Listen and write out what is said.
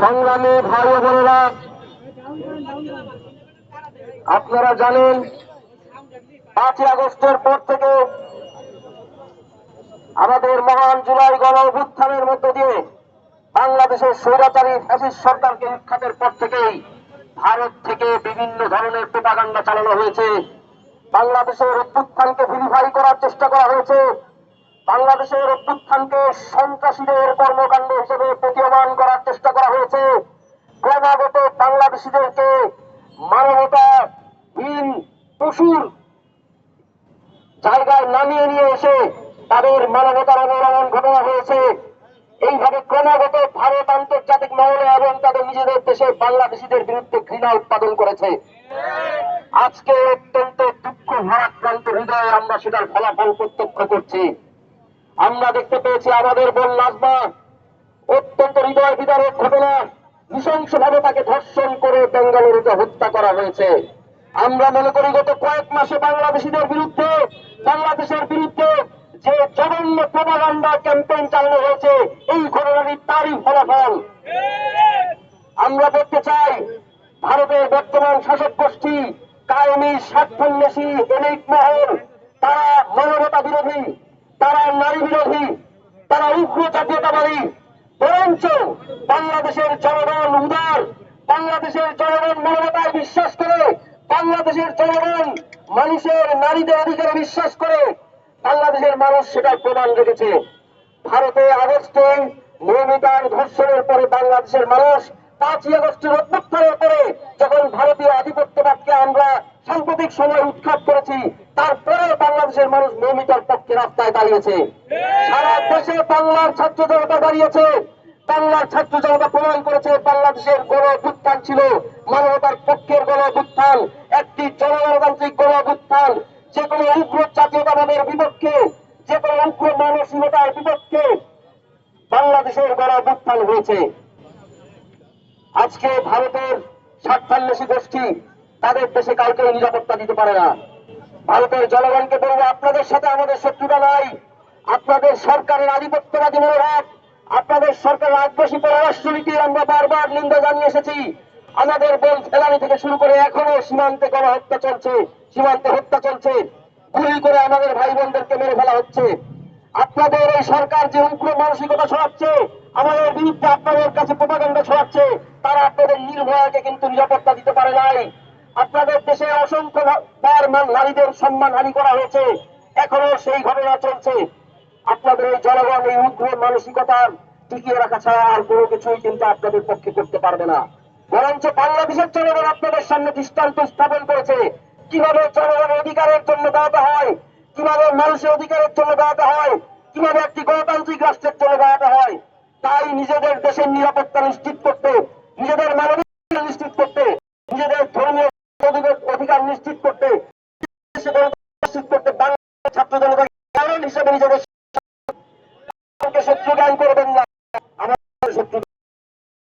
সংগ্রামী ভাই বোনেরা, আপনারা জানেন পাঁচই আগস্টের পর থেকে আমাদের মহান জুলাই গণ অভ্যুত্থানের মধ্য দিয়ে বাংলাদেশের স্বৈরাচারী ফ্যাসিস্ট সরকারকে উৎখাতের পর থেকেই ভারত থেকে বিভিন্ন ধরনের প্রোপাগান্ডা চালানো হয়েছে। বাংলাদেশের অভ্যুত্থানকে ভিরিফাই করার চেষ্টা করা হয়েছে। বাংলাদেশের অভ্যুত্থানকে সন্ত্রাসীদের কর্মকাণ্ড হিসেবে প্রতীয়মান করার চেষ্টা করা হয়েছে। ক্রমাগত বাংলাদেশিদেরকে মানবতাহীন পশুর জায়গায় নামিয়ে নিয়ে এসে তাদের মানবতার অবলম্বন ঘটনা হয়েছে। এইভাবে ক্রমাগত ভারত আন্তর্জাতিক মহলে এবং তাদের নিজেদের দেশে বাংলাদেশিদের বিরুদ্ধে ঘৃণা উৎপাদন করেছে। আজকে অত্যন্ত দুঃখ, ভারাক্রান্ত হৃদয়ে আমরা সেটার ফলাফল প্রত্যক্ষ করছি। আমরা দেখতে পেয়েছি আমাদের বোন নাজমা। অত্যন্ত হৃদয় বিদারক ঘটনা। নৃশংসভাবে তাকে ধর্ষণ করে বেঙ্গালুরুতে হত্যা করা হয়েছে। আমরা মনে করি গত কয়েক মাসে বাংলাদেশিদের বিরুদ্ধে, বাংলাদেশের বিরুদ্ধে যে জঘন্য প্রপাগান্ডা ক্যাম্পেইন চালানো হয়েছে, এই ঘটনাটি তারই ফলাফল। আমরা বলতে চাই ভারতের বর্তমান শাসক গোষ্ঠী, কায়েমি স্বার্থান্বেষী এলিট মহল, তারা মানবতা বিরোধী তারা নারী বিরোধী, তারা উগ্র জাতীয়তাবাদী, বরঞ্চ বাংলাদেশের জনগণ উদার, বাংলাদেশের জনগণ মানবতায় বিশ্বাস করে, বাংলাদেশের জনগণ মানুষের নারীদের অধিকারে বিশ্বাস করে, বাংলাদেশের মানুষ সেটার প্রমাণ রেখেছে। ভারতে আগস্টে নিয়মিতার ধর্ষণের পরে বাংলাদেশের মানুষ পাঁচই আগস্টের অভ্যুত্থানের পরে যখন ভারতীয় আধিপত্যবাদকে আমরা সাম্প্রতিক সময় উৎখাত করেছি তারপরে বাংলাদেশের মানুষ নিয়মিতার পক্ষে রাস্তায় দাঁড়িয়েছে। সারা দেশে বাংলার ছাত্র জনতা দাঁড়িয়েছে। বাংলার ছাত্র জনতা প্রমাণ করেছে, বাংলাদেশের গণ অভ্যুত্থান ছিল মানবতার পক্ষের গণ অভ্যুত্থান একটি জনগণতান্ত্রিক গণ অভ্যুত্থান যে কোনো উগ্র জাতীয়তাবাদের বিপক্ষে, যে কোনো উগ্র মানসিকতার বিপক্ষে বাংলাদেশের গণ অভ্যুত্থান হয়েছে। আজকে ভারতের স্বার্থান্বেষী গোষ্ঠী তাদের দেশে কাউকে নিরাপত্তা দিতে পারে না। ভারতের জনগণকে বলব, আপনাদের সাথে আমাদের শত্রুতা নাই। আপনাদের সরকারের আধিপত্যবাদী মনোভাব, আপনাদের সরকারের আগ্রাসী পররাষ্ট্রনীতি আমরা বারবার নিন্দা জানিয়ে এসেছি। আমাদের বল ফেলানি থেকে শুরু করে এখনও সীমান্তে গণহত্যা চলছে, সীমান্তে হত্যা চলছে। গুলি করে আমাদের ভাই বোনদেরকে মেরে ফেলা হচ্ছে। আপনাদের এই সরকার যে উগ্র মানসিকতা ছড়াচ্ছে, আমাদের বিরুদ্ধে আপনাদের কাছে প্রপাগান্ডা ছড়াচ্ছে। আপনাদের নির্ভয়াকে কিন্তু নিরাপত্তা দিতে পারে নাই। আপনাদের দেশে অসংখ্য বার নারীদের সম্মান হানি করা হয়েছে। এখনও সেই ঘটনা চলছে। আপনাদের এই জনগণ, এই উগ্র মানসিকতার টিকিয়ে রাখা ছাড়া আর কোনো কিছুই কিন্তু আপনাদের পক্ষে করতে পারবে না। বরঞ্চ বাংলাদেশের জনগণ আপনাদের সামনে দৃষ্টান্ত স্থাপন করেছে। কীভাবে জনগণের অধিকারের জন্য দাঁড়াতে হয়? কীভাবে মানুষের অধিকারের জন্য দাঁড়াতে হয়? কীভাবে একটি গণতান্ত্রিক রাষ্ট্রের জন্য দাঁড়াতে হয়? তাই নিজেদের দেশের নিরাপত্তা নিশ্চিত করতে নিজেদের মানবিক নিশ্চিত করতে, নিজেদের ধর্মীয় অধিকার- নিশ্চিত করতে নিশ্চিত করতে বাংলাদেশের ছাত্র জনতা হিসেবে নিজেদের